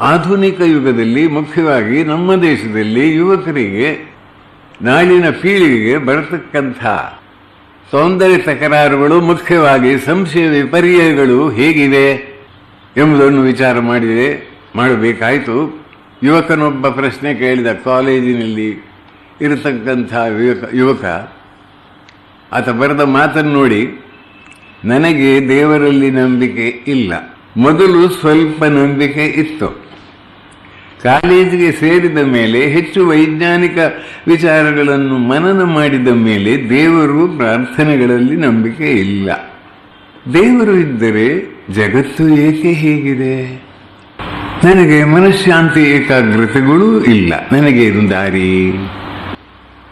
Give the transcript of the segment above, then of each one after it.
ಆಧುನಿಕ ಯುಗದಲ್ಲಿ ಮುಖ್ಯವಾಗಿ ನಮ್ಮ ದೇಶದಲ್ಲಿ ಯುವಕರಿಗೆ ನಾಡಿನ ಪೀಳಿಗೆಗೆ ಬರತಕ್ಕಂಥ ಸೌಂದರ್ಯ ತಕರಾರುಗಳು, ಮುಖ್ಯವಾಗಿ ಸಂಶಯ ವಿಪರ್ಯಯಗಳು ಹೇಗಿವೆ ಎಂಬುದನ್ನು ವಿಚಾರ ಮಾಡಿದೆ ಮಾಡಬೇಕಾಯಿತು. ಯುವಕನೊಬ್ಬ ಪ್ರಶ್ನೆ ಕೇಳಿದ ಕಾಲೇಜಿನಲ್ಲಿ ಇರತಕ್ಕಂಥ ಯುವಕ ಯುವಕ, ಆತ ಬರೆದ ಮಾತನ್ನು ನೋಡಿ, ನನಗೆ ದೇವರಲ್ಲಿ ನಂಬಿಕೆ ಇಲ್ಲ. ಮೊದಲು ಸ್ವಲ್ಪ ನಂಬಿಕೆ ಇತ್ತು. ಕಾಲೇಜಿಗೆ ಸೇರಿದ ಮೇಲೆ ಹೆಚ್ಚು ವೈಜ್ಞಾನಿಕ ವಿಚಾರಗಳನ್ನು ಮನನ ಮಾಡಿದ ಮೇಲೆ ದೇವರು ಪ್ರಾರ್ಥನೆಗಳಲ್ಲಿ ನಂಬಿಕೆ ಇಲ್ಲ. ದೇವರು ಇದ್ದರೆ ಜಗತ್ತು ಏಕೆ ಹೇಗಿದೆ? ನನಗೆ ಮನಃಶಾಂತಿ ಏಕಾಗ್ರತೆಗಳೂ ಇಲ್ಲ. ನನಗೆ ಇದು ದಾರಿ.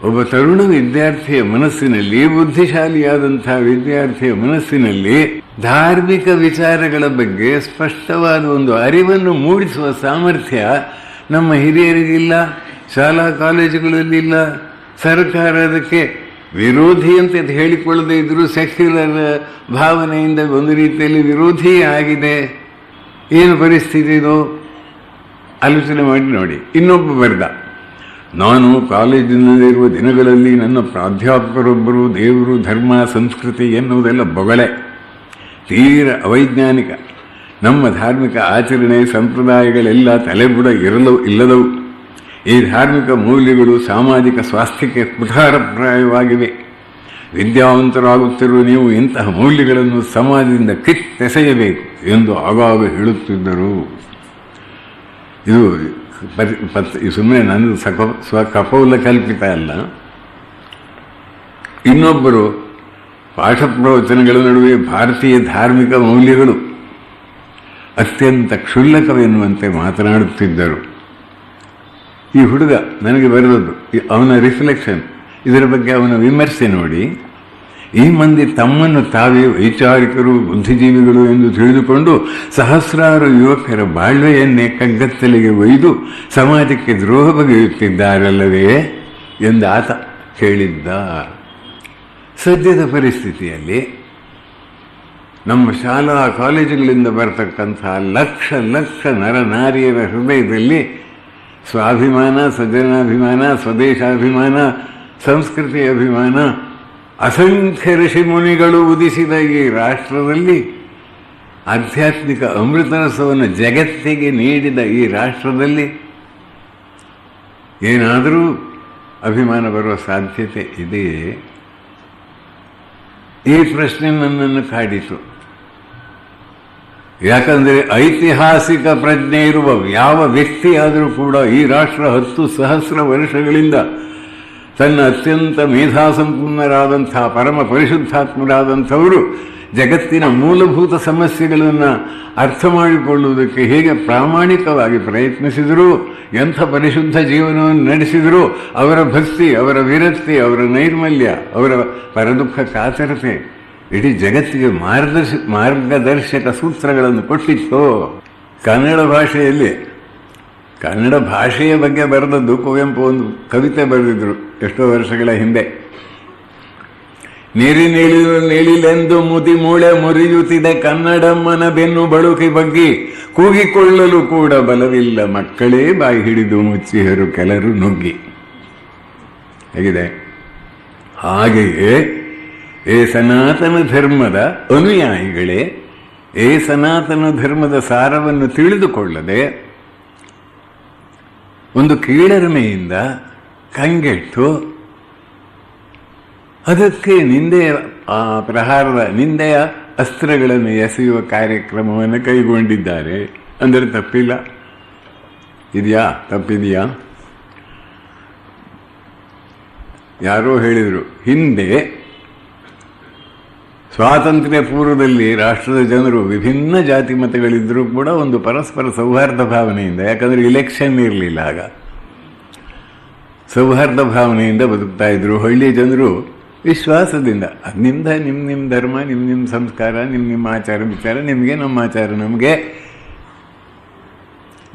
ಒಬ್ಬ ತರುಣ ವಿದ್ಯಾರ್ಥಿಯ ಮನಸ್ಸಿನಲ್ಲಿ, ಬುದ್ಧಿಶಾಲಿಯಾದಂತಹ ವಿದ್ಯಾರ್ಥಿಯ ಮನಸ್ಸಿನಲ್ಲಿ ಧಾರ್ಮಿಕ ವಿಚಾರಗಳ ಬಗ್ಗೆ ಸ್ಪಷ್ಟವಾದ ಒಂದು ಅರಿವನ್ನು ಮೂಡಿಸುವ ಸಾಮರ್ಥ್ಯ ನಮ್ಮ ಹಿರಿಯರಿಗಿಲ್ಲ, ಶಾಲಾ ಕಾಲೇಜುಗಳಲ್ಲಿಲ್ಲ. ಸರ್ಕಾರ ಅದಕ್ಕೆ ವಿರೋಧಿ ಅಂತ ಹೇಳಿಕೊಳ್ಳದೇ ಇದ್ದರೂ ಸೆಕ್ಯುಲರ್ ಭಾವನೆಯಿಂದ ಒಂದು ರೀತಿಯಲ್ಲಿ ವಿರೋಧಿಯೇ ಆಗಿದೆ. ಏನು ಪರಿಸ್ಥಿತಿ ಇದು? ಆಲೋಚನೆ ಮಾಡಿ ನೋಡಿ. ಇನ್ನೊಬ್ಬ ಬರೆದ. ನಾನು ಕಾಲೇಜಿನಲ್ಲಿರುವ ದಿನಗಳಲ್ಲಿ ನನ್ನ ಪ್ರಾಧ್ಯಾಪಕರೊಬ್ಬರು ದೇವರು, ಧರ್ಮ, ಸಂಸ್ಕೃತಿ ಎನ್ನುವುದೆಲ್ಲ ಬೊಗಳೆ. ತೀರ ಅವೈಜ್ಞಾನಿಕ. ನಮ್ಮ ಧಾರ್ಮಿಕ ಆಚರಣೆ ಸಂಪ್ರದಾಯಗಳೆಲ್ಲ ತಲೆಬುಡ ಇರಲವು ಇಲ್ಲದವು. ಈ ಧಾರ್ಮಿಕ ಮೌಲ್ಯಗಳು ಸಾಮಾಜಿಕ ಸ್ವಾಸ್ಥ್ಯಕ್ಕೆ ಕುಠಾರಪ್ರಾಯವಾಗಿವೆ ವಿದ್ಯಾವಂತರಾಗುತ್ತಿರುವ ನೀವು ಇಂತಹ ಮೌಲ್ಯಗಳನ್ನು ಸಮಾಜದಿಂದ ಕಿತ್ತೆಸೆಯಬೇಕು ಎಂದು ಆಗಾಗ ಹೇಳುತ್ತಿದ್ದರು. ಇದು ಸುಮ್ಮನೆ ನನ್ನ ಸಕ ಸ್ವ ಕಪೌಲ ಕಲ್ಪಿತ ಅಲ್ಲ. ಇನ್ನೊಬ್ಬರು ಪಾಠ ಪ್ರವಚನಗಳ ನಡುವೆ ಭಾರತೀಯ ಧಾರ್ಮಿಕ ಮೌಲ್ಯಗಳು ಅತ್ಯಂತ ಕ್ಷುಲ್ಲಕವೆನ್ನುವಂತೆ ಮಾತನಾಡುತ್ತಿದ್ದರು. ಈ ಹುಡುಗ ನನಗೆ ಬರೆದದ್ದು ಅವನ ರಿಫ್ಲೆಕ್ಷನ್, ಇದರ ಬಗ್ಗೆ ಅವನ ವಿಮರ್ಶೆ ನೋಡಿ, ಈ ಮಂದಿ ತಮ್ಮನ್ನು ತಾವೇ ವೈಚಾರಿಕರು, ಬುದ್ಧಿಜೀವಿಗಳು ಎಂದು ತಿಳಿದುಕೊಂಡು ಸಹಸ್ರಾರು ಯುವಕರ ಬಾಳ್ವೆಯನ್ನೇ ಕಗ್ಗತ್ತಲಿಗೆ ಒಯ್ದು ಸಮಾಜಕ್ಕೆ ದ್ರೋಹ ಬಗೆಯುತ್ತಿದ್ದಾರಲ್ಲವೇ ಎಂದು ಆತ ಹೇಳಿದ್ದ ಸದ್ಯದ ಪರಿಸ್ಥಿತಿಯಲ್ಲಿ ನಮ್ಮ ಶಾಲಾ ಕಾಲೇಜುಗಳಿಂದ ಬರತಕ್ಕಂಥ ಲಕ್ಷ ಲಕ್ಷ ನರನಾರಿಯರ ಹೃದಯದಲ್ಲಿ ಸ್ವಾಭಿಮಾನ, ಸಜ್ಜನಾಭಿಮಾನ, ಸ್ವದೇಶಾಭಿಮಾನ, ಸಂಸ್ಕೃತಿ ಅಭಿಮಾನ, ಅಸಂಖ್ಯ ಋಷಿ ಮುನಿಗಳು ಉದಿಸಿದ ಈ ರಾಷ್ಟ್ರದಲ್ಲಿ ಆಧ್ಯಾತ್ಮಿಕ ಅಮೃತರಸವನ್ನು ಜಗತ್ತಿಗೆ ನೀಡಿದ ಈ ರಾಷ್ಟ್ರದಲ್ಲಿ ಏನಾದರೂ ಅಭಿಮಾನ ಬರುವ ಸಾಧ್ಯತೆ ಇದೆಯೇ? ಈ ಪ್ರಶ್ನೆ ನನ್ನನ್ನು ಕಾಡಿತು ಯಾಕಂದರೆ ಐತಿಹಾಸಿಕ ಪ್ರಜ್ಞೆ ಇರುವ ಯಾವ ವ್ಯಕ್ತಿಯಾದರೂ ಕೂಡ ಈ ರಾಷ್ಟ್ರ ಹತ್ತು ಸಹಸ್ರ ವರ್ಷಗಳಿಂದ ತನ್ನ ಅತ್ಯಂತ ಮೇಧಾಸಂಪನ್ನರಾದಂಥ ಪರಮ ಪರಿಶುದ್ಧಾತ್ಮರಾದಂಥವರು ಜಗತ್ತಿನ ಮೂಲಭೂತ ಸಮಸ್ಯೆಗಳನ್ನು ಅರ್ಥ ಮಾಡಿಕೊಳ್ಳುವುದಕ್ಕೆ ಹೇಗೆ ಪ್ರಾಮಾಣಿಕವಾಗಿ ಪ್ರಯತ್ನಿಸಿದರು, ಎಂಥ ಪರಿಶುದ್ಧ ಜೀವನವನ್ನು ನಡೆಸಿದರು ಅವರ ಭಕ್ತಿ, ಅವರ ವಿರಕ್ತಿ, ಅವರ ನೈರ್ಮಲ್ಯ, ಅವರ ಪರದುಃಖ ಕಾತರತೆ ಇಡೀ ಜಗತ್ತಿಗೆ ಮಾರ್ಗದರ್ಶ, ಮಾರ್ಗದರ್ಶಕ ಸೂತ್ರಗಳನ್ನು ಕೊಟ್ಟಿತ್ತು? ಕನ್ನಡ ಭಾಷೆಯಲ್ಲಿ ಕನ್ನಡ ಭಾಷೆಯ ಬಗ್ಗೆ ಬರೆದದ್ದು ಕುವೆಂಪು ಒಂದು ಕವಿತೆ ಬರೆದಿದ್ರು ಎಷ್ಟೋ ವರ್ಷಗಳ ಹಿಂದೆ. ನೀರಿನೇಳಿಲು ನೀಳಿಲೆಂದು ಮುದಿ ಮೂಳೆ ಮುರಿಯುತ್ತಿದೆ ಕನ್ನಡಮ್ಮನ ಬೆನ್ನು ಬಳುಕಿ ಬಗ್ಗಿ ಕೂಗಿಕೊಳ್ಳಲು ಕೂಡ ಬಲವಿಲ್ಲ ಮಕ್ಕಳೇ ಬಾಯಿ ಹಿಡಿದು ಮುಚ್ಚಿಹರು ಕೆಲರು ನುಗ್ಗಿ. ಹೇಗಿದೆ? ಹಾಗೆಯೇ ಏ ಸನಾತನ ಧರ್ಮದ ಅನುಯಾಯಿಗಳೇ, ಏ ಸನಾತನ ಧರ್ಮದ ಸಾರವನ್ನು ತಿಳಿದುಕೊಳ್ಳದೆ ಒಂದು ಕೀಳರಿಮೆಯಿಂದ ಕಂಗೆಟ್ಟು ಅದಕ್ಕೆ ನಿಂದೆಯ ಪ್ರಹಾರದ ನಿಂದೆಯ ಅಸ್ತ್ರಗಳನ್ನು ಎಸೆಯುವ ಕಾರ್ಯಕ್ರಮವನ್ನು ಕೈಗೊಂಡಿದ್ದಾರೆ. ಅಂದರೆ ತಪ್ಪಿಲ್ಲ. ಇದೆಯಾ? ತಪ್ಪಿದೆಯಾ? ಯಾರೋ ಹೇಳಿದರು, ಹಿಂದೆ ಸ್ವಾತಂತ್ರ್ಯ ಪೂರ್ವದಲ್ಲಿ ರಾಷ್ಟ್ರದ ಜನರು ವಿಭಿನ್ನ ಜಾತಿ ಮತಗಳಿದ್ದರೂ ಕೂಡ ಒಂದು ಪರಸ್ಪರ ಸೌಹಾರ್ದ ಭಾವನೆಯಿಂದ, ಯಾಕಂದರೆ ಇಲೆಕ್ಷನ್ ಇರಲಿಲ್ಲ ಆಗ. ಸೌಹಾರ್ದ ಭಾವನೆಯಿಂದ ಬದುಕ್ತಾ ಇದ್ರು. ಹಳ್ಳಿಯ ಜನರು ವಿಶ್ವಾಸದಿಂದ ನಿಮ್ದ ನಿಮ್ಮ ನಿಮ್ಮ ಧರ್ಮ ನಿಮ್ಮ ನಿಮ್ಮ ಸಂಸ್ಕಾರ ನಿಮ್ಮ ನಿಮ್ಮ ಆಚಾರ ವಿಚಾರ, ನಿಮಗೆ ನಮ್ಮ ಆಚಾರ, ನಮಗೆ.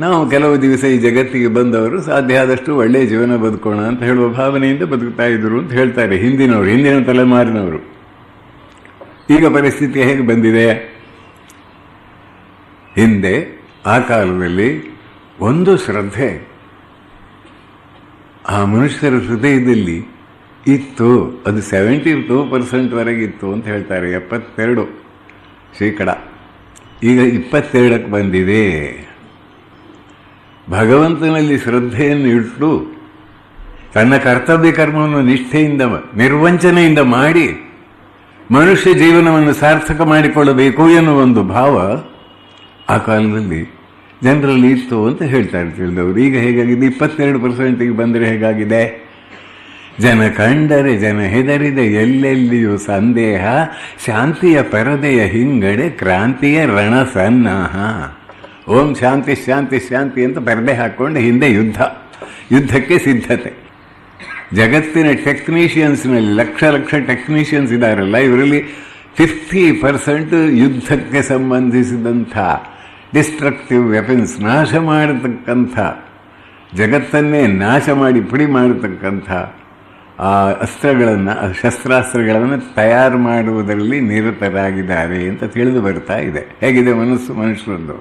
ನಾವು ಕೆಲವು ದಿವಸ ಈ ಜಗತ್ತಿಗೆ ಬಂದವರು, ಸಾಧ್ಯ ಆದಷ್ಟು ಒಳ್ಳೆಯ ಜೀವನ ಬದುಕೋಣ ಅಂತ ಹೇಳುವ ಭಾವನೆಯಿಂದ ಬದುಕ್ತಾ ಇದ್ರು ಅಂತ ಹೇಳ್ತಾರೆ ಹಿಂದಿನವರು, ಹಿಂದಿನ ತಲೆಮಾರಿನವರು. ಈಗ ಪರಿಸ್ಥಿತಿ ಹೇಗೆ ಬಂದಿದೆ? ಹಿಂದೆ ಆ ಕಾಲದಲ್ಲಿ ಒಂದು ಶ್ರದ್ಧೆ ಆ ಮನುಷ್ಯರ ಹೃದಯದಲ್ಲಿ ಇತ್ತು. ಅದು ಸೆವೆಂಟಿ ಟೂ ಪರ್ಸೆಂಟ್ವರೆಗೆ ಇತ್ತು ಅಂತ ಹೇಳ್ತಾರೆ. ಎಪ್ಪತ್ತೆರಡು ಶೇಕಡ. ಈಗ ಇಪ್ಪತ್ತೆರಡಕ್ಕೆ ಬಂದಿದೆ. ಭಗವಂತನಲ್ಲಿ ಶ್ರದ್ಧೆಯನ್ನು ಇಟ್ಟು ತನ್ನ ಕರ್ತವ್ಯ ಕರ್ಮವನ್ನು ನಿಷ್ಠೆಯಿಂದ ನಿರ್ವಂಚನೆಯಿಂದ ಮಾಡಿ ಮನುಷ್ಯ ಜೀವನವನ್ನು ಸಾರ್ಥಕ ಮಾಡಿಕೊಳ್ಳಬೇಕು ಎನ್ನುವ ಒಂದು ಭಾವ ಆ ಕಾಲದಲ್ಲಿ ಜನರಲ್ಲಿ ಇತ್ತು ಅಂತ ಹೇಳ್ತಾರೆ ತಿಳಿದವರು. ಈಗ ಹೇಗಾಗಿದೆ? ಇಪ್ಪತ್ತೆರಡು ಪರ್ಸೆಂಟಿಗೆ ಬಂದರೆ ಹೇಗಾಗಿದೆ? ಜನ ಕಂಡರೆ ಜನ ಹೆದರಿದೆ. ಎಲ್ಲೆಲ್ಲಿಯೂ ಸಂದೇಹ, ಶಾಂತಿಯ ಪರದೆಯ ಹಿಂಗಡೆ ಕ್ರಾಂತಿಯ ರಣಸನ್ನಾಹ. ಓಂ ಶಾಂತಿ ಶಾಂತಿ ಶಾಂತಿ ಅಂತ ಪರದೆ ಹಾಕ್ಕೊಂಡು ಹಿಂದೆ ಯುದ್ಧ. ಯುದ್ಧಕ್ಕೆ ಸಿದ್ಧತೆ. ಜಗತ್ತಿನ ಟೆಕ್ನಿಷಿಯನ್ಸ್ನಲ್ಲಿ ಲಕ್ಷ ಲಕ್ಷ ಟೆಕ್ನಿಷಿಯನ್ಸ್ ಇದ್ದಾರಲ್ಲ ಇವರಲ್ಲಿ ಫಿಫ್ಟಿ ಪರ್ಸೆಂಟ್ ಯುದ್ಧಕ್ಕೆ ಸಂಬಂಧಿಸಿದಂಥ ಡಿಸ್ಟ್ರಕ್ಟಿವ್ ವೆಪನ್ಸ್ ನಾಶ ಮಾಡತಕ್ಕಂಥ, ಜಗತ್ತನ್ನೇ ನಾಶ ಮಾಡಿ ಪುಡಿ ಮಾಡತಕ್ಕಂಥ ಅಸ್ತ್ರಗಳನ್ನು, ಶಸ್ತ್ರಾಸ್ತ್ರಗಳನ್ನು ತಯಾರು ಮಾಡುವುದರಲ್ಲಿ ನಿರತರಾಗಿದ್ದಾರೆ ಅಂತ ತಿಳಿದು ಬರ್ತಾ ಇದೆ. ಹೇಗಿದೆ ಮನಸ್ಸು ಮನುಷ್ಯರದ್ದು?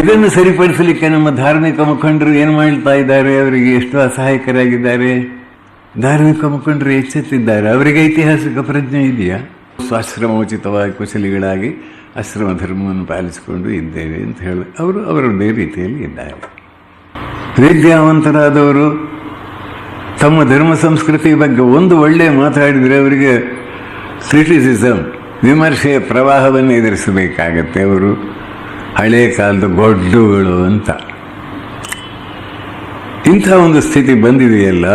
ಇದನ್ನು ಸರಿಪಡಿಸಲಿಕ್ಕೆ ನಮ್ಮ ಧಾರ್ಮಿಕ ಮುಖಂಡರು ಏನು ಮಾಡ್ತಾ ಇದ್ದಾರೆ? ಅವರಿಗೆ ಎಷ್ಟು ಅಸಹಾಯಕರಾಗಿದ್ದಾರೆ? ಧಾರ್ಮಿಕ ಮುಖಂಡರು ಎಚ್ಚೆತ್ತಿದ್ದಾರೆ. ಅವರಿಗೆ ಐತಿಹಾಸಿಕ ಪ್ರಜ್ಞೆ ಇದೆಯಾ? ಸ್ವಾಶ್ರಮೋಚಿತವಾಗಿ ಕುಶಲಿಗಳಾಗಿ ಆಶ್ರಮ ಧರ್ಮವನ್ನು ಪಾಲಿಸಿಕೊಂಡು ಇದ್ದೇವೆ ಅಂತ ಹೇಳಿ ಅವರು ಅವರದ್ದೇ ರೀತಿಯಲ್ಲಿ ಇದ್ದಾರೆ. ವಿದ್ಯಾವಂತರಾದವರು ತಮ್ಮ ಧರ್ಮ ಸಂಸ್ಕೃತಿ ಬಗ್ಗೆ ಒಂದು ಒಳ್ಳೆ ಮಾತಾಡಿದರೆ ಅವರಿಗೆ ಕ್ರಿಟಿಸಿಸಮ್ ವಿಮರ್ಶೆಯ ಪ್ರವಾಹವನ್ನು ಎದುರಿಸಬೇಕಾಗತ್ತೆ ಅವರು. ಹಳೆಯ ಕಾಲದ ಗೊಡ್ಡುಗಳು ಅಂತ. ಇಂಥ ಒಂದು ಸ್ಥಿತಿ ಬಂದಿದೆಯಲ್ಲ?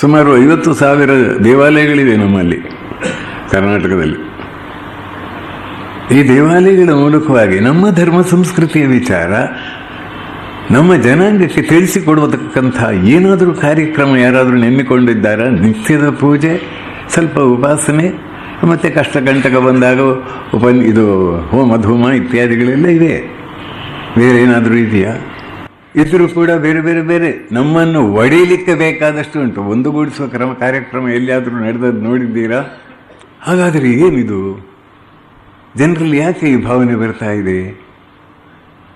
ಸುಮಾರು ಐವತ್ತು ಸಾವಿರ ದೇವಾಲಯಗಳಿವೆ ನಮ್ಮಲ್ಲಿ, ಕರ್ನಾಟಕದಲ್ಲಿ. ಈ ದೇವಾಲಯಗಳ ಮೂಲಕವಾಗಿ ನಮ್ಮ ಧರ್ಮ ಸಂಸ್ಕೃತಿಯ ವಿಚಾರ, ನಮ್ಮ ಜನಾಂಗಕ್ಕೆ ತಿಳಿಸಿಕೊಡುವತಕ್ಕಂಥ ಏನಾದರೂ ಕಾರ್ಯಕ್ರಮ ಯಾರಾದರೂ ನೆಮ್ಮಿಕೊಂಡಿದ್ದಾರ? ನಿತ್ಯದ ಪೂಜೆ, ಸ್ವಲ್ಪ ಉಪಾಸನೆ, ಮತ್ತು ಕಷ್ಟಕಂಟಕ ಬಂದಾಗ ಉಪ ಇದು ಹೋಮ ಧೂಮ ಇತ್ಯಾದಿಗಳೆಲ್ಲ ಇವೆ. ಬೇರೆ ಏನಾದರೂ ಇದೆಯಾ? ಇದ್ರೂ ಕೂಡ ಬೇರೆ ಬೇರೆ ಬೇರೆ. ನಮ್ಮನ್ನು ಒಡೆಯಲಿಕ್ಕೆ ಬೇಕಾದಷ್ಟು ಉಂಟು. ಒಂದುಗೂಡಿಸುವ ಕ್ರಮ, ಕಾರ್ಯಕ್ರಮ ಎಲ್ಲಿಯಾದರೂ ನಡೆದದ್ದು ನೋಡಿದ್ದೀರಾ? ಹಾಗಾದರೆ ಏನಿದು? ಜನರಲ್ಲಿ ಯಾಕೆ ಈ ಭಾವನೆ ಬರ್ತಾ ಇದೆ?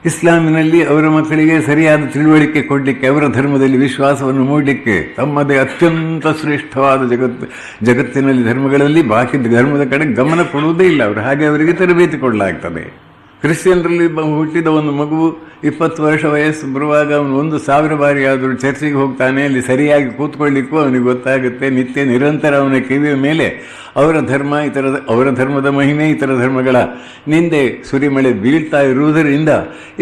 ಇಸ್ಲಾಮಿನಲ್ಲಿ ಅವರ ಮಕ್ಕಳಿಗೆ ಸರಿಯಾದ ತಿಳುವಳಿಕೆ ಕೊಡಲಿಕ್ಕೆ, ಅವರ ಧರ್ಮದಲ್ಲಿ ವಿಶ್ವಾಸವನ್ನು ಮೂಡಲಿಕ್ಕೆ, ತಮ್ಮದೇ ಅತ್ಯಂತ ಶ್ರೇಷ್ಠವಾದ ಜಗತ್ತು ಜಗತ್ತಿನಲ್ಲಿ ಧರ್ಮಗಳಲ್ಲಿ ಬಾಕಿ ಧರ್ಮದ ಕಡೆ ಗಮನ ಕೊಡುವುದೇ ಇಲ್ಲ. ಅವರು ಹಾಗೆ ಅವರಿಗೆ ತರಬೇತಿ ಕೊಡಲಾಗ್ತದೆ. ಕ್ರಿಶ್ಚಿಯನ್ರಲ್ಲಿ ಹುಟ್ಟಿದ ಒಂದು ಮಗು ಇಪ್ಪತ್ತು ವರ್ಷ ವಯಸ್ಸು ಬರುವಾಗ ಅವನು ಒಂದು ಸಾವಿರ ಬಾರಿ ಆದರೂ ಚರ್ಚಿಗೆ ಹೋಗ್ತಾನೆ, ಅಲ್ಲಿ ಸರಿಯಾಗಿ ಕೂತ್ಕೊಳ್ಳಿಕ್ಕೂ ಅವನಿಗೆ ಗೊತ್ತಾಗುತ್ತೆ. ನಿತ್ಯ ನಿರಂತರ ಅವನ ಕಿವಿಯ ಮೇಲೆ ಅವರ ಧರ್ಮ, ಇತರ ಅವರ ಧರ್ಮದ ಮಹಿಮೆ, ಇತರ ಧರ್ಮಗಳ ನಿಂದೆ ಸುರಿಮಳೆ ಬೀಳ್ತಾ ಇರುವುದರಿಂದ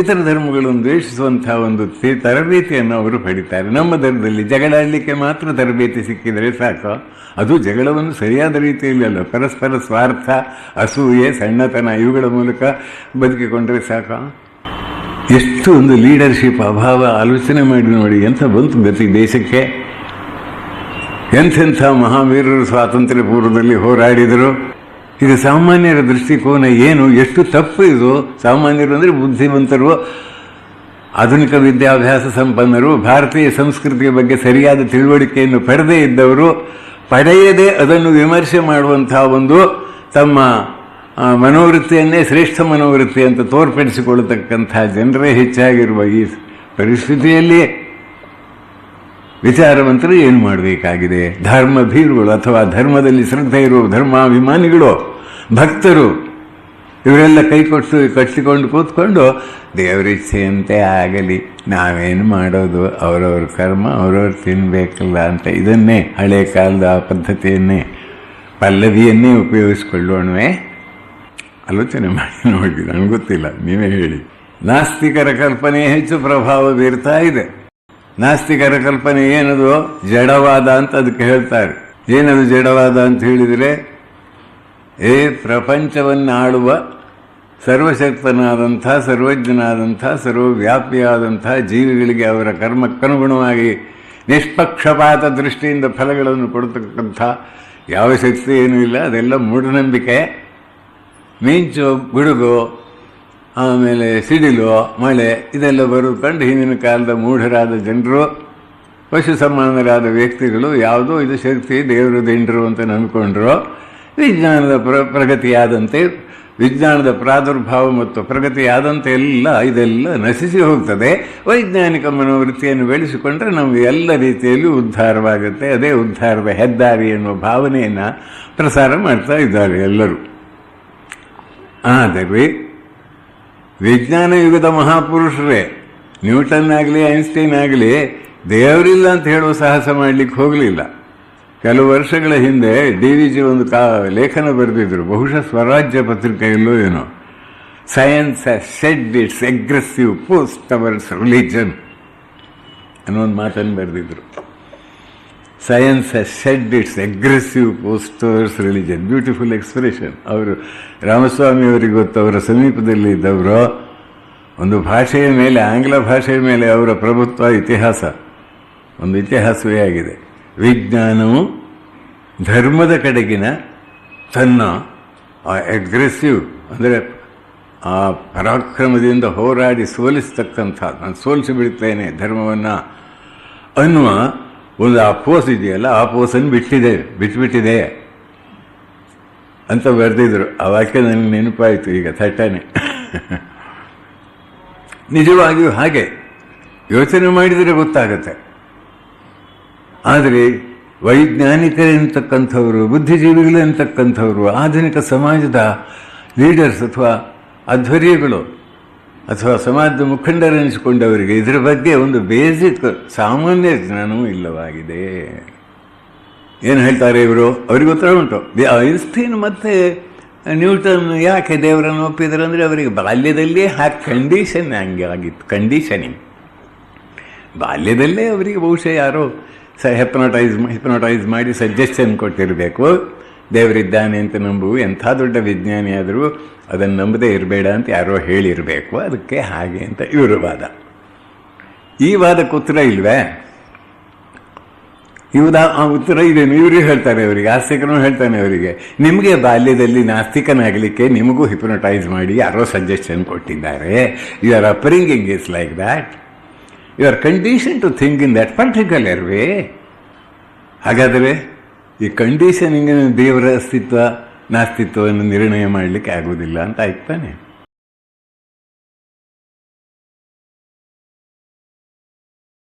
ಇತರ ಧರ್ಮಗಳನ್ನು ದ್ವೇಷಿಸುವಂತಹ ಒಂದು ತರಬೇತಿಯನ್ನು ಅವರು ಪಡಿತಾರೆ. ನಮ್ಮ ಧರ್ಮದಲ್ಲಿ ಜಗಳ ಆಡಲಿಕ್ಕೆ ಮಾತ್ರ ತರಬೇತಿ ಸಿಕ್ಕಿದರೆ ಸಾಕು. ಅದು ಜಗಳವನ್ನು ಸರಿಯಾದ ರೀತಿಯಲ್ಲಿ ಅಲ್ಲ, ಪರಸ್ಪರ ಸ್ವಾರ್ಥ, ಅಸೂಯೆ, ಸಣ್ಣತನ ಇವುಗಳ ಮೂಲಕ ಬದುಕಿಕೊಂಡ್ರೆ ಸಾಕ? ಎಷ್ಟು ಒಂದು ಲೀಡರ್ಶಿಪ್ ಅಭಾವ, ಆಲೋಚನೆ ಮಾಡಿ ನೋಡಿ ಎಂಥ ಬಂತು ಗತಿ ದೇಶಕ್ಕೆ? ಎಂಥೆಂಥ ಮಹಾವೀರರು ಸ್ವಾತಂತ್ರ್ಯ ಪೂರ್ವದಲ್ಲಿ ಹೋರಾಡಿದರು? ಇದು ಸಾಮಾನ್ಯರ ದೃಷ್ಟಿಕೋನ ಏನು? ಎಷ್ಟು ತಪ್ಪು ಇದು? ಸಾಮಾನ್ಯರು ಅಂದರೆ ಬುದ್ಧಿವಂತರು, ಆಧುನಿಕ ವಿದ್ಯಾಭ್ಯಾಸ ಸಂಪನ್ನರು, ಭಾರತೀಯ ಸಂಸ್ಕೃತಿಯ ಬಗ್ಗೆ ಸರಿಯಾದ ತಿಳುವಳಿಕೆಯನ್ನು ಪಡೆದೇ ಇದ್ದವರು, ಪಡೆಯದೆ ಅದನ್ನು ವಿಮರ್ಶೆ ಮಾಡುವಂಥ ಒಂದು ತಮ್ಮ ಮನೋವೃತ್ತಿಯನ್ನೇ ಶ್ರೇಷ್ಠ ಮನೋವೃತ್ತಿ ಅಂತ ತೋರ್ಪಡಿಸಿಕೊಳ್ಳತಕ್ಕಂಥ ಜನರೇ ಹೆಚ್ಚಾಗಿರುವ ಈ ಪರಿಸ್ಥಿತಿಯಲ್ಲಿ ವಿಚಾರವಂತರು ಏನು ಮಾಡಬೇಕಾಗಿದೆ? ಧರ್ಮ ಭೀರುಗಳು ಅಥವಾ ಧರ್ಮದಲ್ಲಿ ಶ್ರದ್ಧೆ ಇರುವ ಧರ್ಮಾಭಿಮಾನಿಗಳು, ಭಕ್ತರು, ಇವರೆಲ್ಲ ಕೈ ಕೊಟ್ಟು ಕಟ್ಟಿಕೊಂಡು ಕೂತ್ಕೊಂಡು ದೇವರಿಚ್ಛೆಯಂತೆ ಆಗಲಿ, ನಾವೇನು ಮಾಡೋದು? ಅವರವ್ರ ಕರ್ಮ, ಅವರವ್ರು ತಿನ್ನಬೇಕಲ್ಲ ಅಂತ ಇದನ್ನೇ ಹಳೆ ಕಾಲದ ಆ ಪದ್ಧತಿಯನ್ನೇ, ಪಲ್ಲವಿಯನ್ನೇ ಉಪಯೋಗಿಸ್ಕೊಳ್ಳೋಣವೇ? ಆಲೋಚನೆ ಮಾಡಿ ನೋಡಿ ನನಗೆ ಗೊತ್ತಿಲ್ಲ, ನೀವೇ ಹೇಳಿ. ನಾಸ್ತಿಕರ ಕಲ್ಪನೆ ಹೆಚ್ಚು ಪ್ರಭಾವ ಬೀರ್ತಾ ಇದೆ. ನಾಸ್ತಿಕರ ಕಲ್ಪನೆ ಏನದು? ಜಡವಾದ ಅಂತ ಅದಕ್ಕೆ ಹೇಳ್ತಾರೆ. ಏನದು ಜಡವಾದ ಅಂತ ಹೇಳಿದರೆ, ಏ ಪ್ರಪಂಚವನ್ನು ಆಳುವ ಸರ್ವಶಕ್ತನಾದಂಥ, ಸರ್ವಜ್ಞನಾದಂಥ, ಸರ್ವವ್ಯಾಪಿಯಾದಂಥ ಜೀವಿಗಳಿಗೆ ಅವರ ಕರ್ಮಕ್ಕನುಗುಣವಾಗಿ ನಿಷ್ಪಕ್ಷಪಾತ ದೃಷ್ಟಿಯಿಂದ ಫಲಗಳನ್ನು ಕೊಡತಕ್ಕಂಥ ಯಾವ ಶಕ್ತಿ ಏನೂ ಇಲ್ಲ, ಅದೆಲ್ಲ ಮೂಢನಂಬಿಕೆ. ಮಿಂಚು ಗುಡುಗು ಆಮೇಲೆ ಸಿಡಿಲು, ಮಳೆ, ಇದೆಲ್ಲ ಕಂಡು ಹಿಂದಿನ ಕಾಲದ ಮೂಢರಾದ ಜನರು, ಪಶು ಸಮಾನರಾದ ವ್ಯಕ್ತಿಗಳು, ಯಾವುದೋ ಇದು ಶಕ್ತಿ, ದೇವರು ದಿಂಡರು ಅಂತ ನಂಬಿಕೊಂಡ್ರು. ವಿಜ್ಞಾನದ ಪ್ರ ಪ್ರಗತಿಯಾದಂತೆ, ವಿಜ್ಞಾನದ ಪ್ರಾದುರ್ಭಾವ ಮತ್ತು ಪ್ರಗತಿಯಾದಂತೆ ಎಲ್ಲ ಇದೆಲ್ಲ ನಶಿಸಿ ಹೋಗ್ತದೆ. ವೈಜ್ಞಾನಿಕ ಮನೋವೃತ್ತಿಯನ್ನು ಬೆಳೆಸಿಕೊಂಡ್ರೆ ನಮಗೆ ಎಲ್ಲ ರೀತಿಯಲ್ಲೂ ಉದ್ಧಾರವಾಗುತ್ತೆ. ಅದೇ ಉದ್ಧಾರದ ಹೆದ್ದಾರಿ ಎನ್ನುವ ಭಾವನೆಯನ್ನು ಪ್ರಸಾರ ಮಾಡ್ತಾ ಇದ್ದಾರೆ ಎಲ್ಲರೂ. ಆದರೆ ವಿಜ್ಞಾನ ಯುಗದ ಮಹಾಪುರುಷರೇ, ನ್ಯೂಟನ್ ಆಗಲಿ, ಐನ್ಸ್ಟೈನ್ ಆಗಲಿ, ದೇವರಿಲ್ಲ ಅಂತ ಹೇಳುವ ಸಾಹಸ ಮಾಡಲಿಕ್ಕೆ ಹೋಗಲಿಲ್ಲ. ಕೆಲವು ವರ್ಷಗಳ ಹಿಂದೆ ಡಿ ವಿ ಜಿ ಒಂದು ಕಾ, ಲೇಖನ ಬರೆದಿದ್ರು, ಬಹುಶಃ ಸ್ವರಾಜ್ಯ ಪತ್ರಿಕೆಯಲ್ಲೂ ಏನೋ. Science shed its aggressive posture religion ಅನ್ನೋ ಒಂದು ಮಾತನ್ನು ಬರೆದಿದ್ರು. Science shed its aggressive posters religion beautiful expression ಅವರು ರಾಮಸ್ವಾಮಿ ಅವರಿಗೆ ಗೊತ್ತು, ಅವರ ಸಮೀಪದಲ್ಲಿ ಇದ್ದವರು ಒಂದು ಭಾಷೆಯ ಮೇಲೆ, ಆಂಗ್ಲ ಭಾಷೆಯ ಮೇಲೆ ಅವರ ಪ್ರಭುತ್ವ ಇತಿಹಾಸ. ಒಂದು ಇತಿಹಾಸವೇ ಆಗಿದೆ. ವಿಜ್ಞಾನವು ಧರ್ಮದ ಕಡೆಗಿನ ತನ್ನ, ಆ ಅಗ್ರೆಸಿವ್ ಅಂದರೆ ಆ ಪರಾಕ್ರಮದಿಂದ ಹೋರಾಡಿ ಸೋಲಿಸ್ತಕ್ಕಂಥ, ನಾನು ಸೋಲಿಸಿ ಬಿಡುತ್ತೇನೆ ಧರ್ಮವನ್ನು ಅನ್ನುವ ಒಂದು ಪೋಸ್ ಇದೆಯಲ್ಲ, ಆ ಪೋಸನ್ನು ಬಿಟ್ಟಿದೆ, ಬಿಟ್ಬಿಟ್ಟಿದೆ ಅಂತ ಬರೆದಿದ್ರು. ಆ ವಾಕ್ಯ ನನಗೆ ನೆನಪಾಯಿತು ಈಗ, ಥಟ್ಟನೆ. ನಿಜವಾಗಿಯೂ ಹಾಗೆ. ಯೋಚನೆ ಮಾಡಿದರೆ ಗೊತ್ತಾಗತ್ತೆ. ಆದರೆ ವೈಜ್ಞಾನಿಕರೆಂತಕ್ಕಂಥವರು, ಬುದ್ಧಿಜೀವಿಗಳಂತಕ್ಕಂಥವರು, ಆಧುನಿಕ ಸಮಾಜದ ಲೀಡರ್ಸ್ ಅಥವಾ ಅಧ್ವರ್ಯಗಳು ಅಥವಾ ಸಮಾಜದ ಮುಖಂಡರೆನಿಸಿಕೊಂಡವರಿಗೆ ಇದರ ಬಗ್ಗೆ ಒಂದು ಬೇಸಿಕ್ ಸಾಮಾನ್ಯ ಜ್ಞಾನವೂ ಇಲ್ಲವಾಗಿದೆ. ಏನು ಹೇಳ್ತಾರೆ ಇವರು? ಅವ್ರಿಗೆ ಉತ್ತರ ಉಂಟು. ಐನ್ಸ್ಟೀನ್ ಮತ್ತು ನ್ಯೂಟನ್ ಯಾಕೆ ದೇವರನ್ನು ಒಪ್ಪಿದ್ರು ಅಂದರೆ ಅವರಿಗೆ ಬಾಲ್ಯದಲ್ಲೇ ಆ ಕಂಡೀಷನ್ ಹಂಗೆ ಆಗಿತ್ತು. ಕಂಡೀಷನಿಂಗ್ ಬಾಲ್ಯದಲ್ಲೇ ಅವರಿಗೆ ಬಹುಶಃ ಯಾರೋ ಸ ಹೆಪ್ನೋಟೈಸ್ ಹಿಪ್ನೋಟೈಸ್ ಮಾಡಿ ಸಜೆಷನ್ ಕೊಟ್ಟಿರಬೇಕು. ದೇವರಿದ್ದಾನೆ ಅಂತ ನಂಬು ಎಂಥ ದೊಡ್ಡ ವಿಜ್ಞಾನಿ ಆದರೂ ಅದನ್ನು ನಂಬದೇ ಇರಬೇಡ ಅಂತ ಯಾರೋ ಹೇಳಿರಬೇಕು. ಅದಕ್ಕೆ ಹಾಗೆ ಅಂತ ಇವರು ವಾದ. ಈ ವಾದಕ್ಕೆ ಉತ್ತರ ಇಲ್ವೇ? ಇವ್ದ, ಆ ಉತ್ತರ ಇದೇನು? ಇವರು ಹೇಳ್ತಾರೆ ಅವರಿಗೆ ಆಸ್ತಿಕನು ಹೇಳ್ತಾನೆ ಅವರಿಗೆ. ನಿಮಗೆ ಬಾಲ್ಯದಲ್ಲಿ ನಾಸ್ತಿಕನಾಗಲಿಕ್ಕೆ ನಿಮಗೂ ಹಿಪ್ನೊಟೈಸ್ ಮಾಡಿ ಯಾರೋ ಸಜೆಷನ್ ಕೊಟ್ಟಿದ್ದಾರೆ. You are upbringing is like that you are condition to think in that particular way ಹಾಗಾದರೆ? ಈ ಕಂಡೀಷನಿಂಗ್ ದೇವರ ಅಸ್ತಿತ್ವ ನಾಸ್ತಿತ್ವವನ್ನು ನಿರ್ಣಯ ಮಾಡಲಿಕ್ಕೆ ಆಗುವುದಿಲ್ಲ ಅಂತ ಆಯ್ತಾನೆ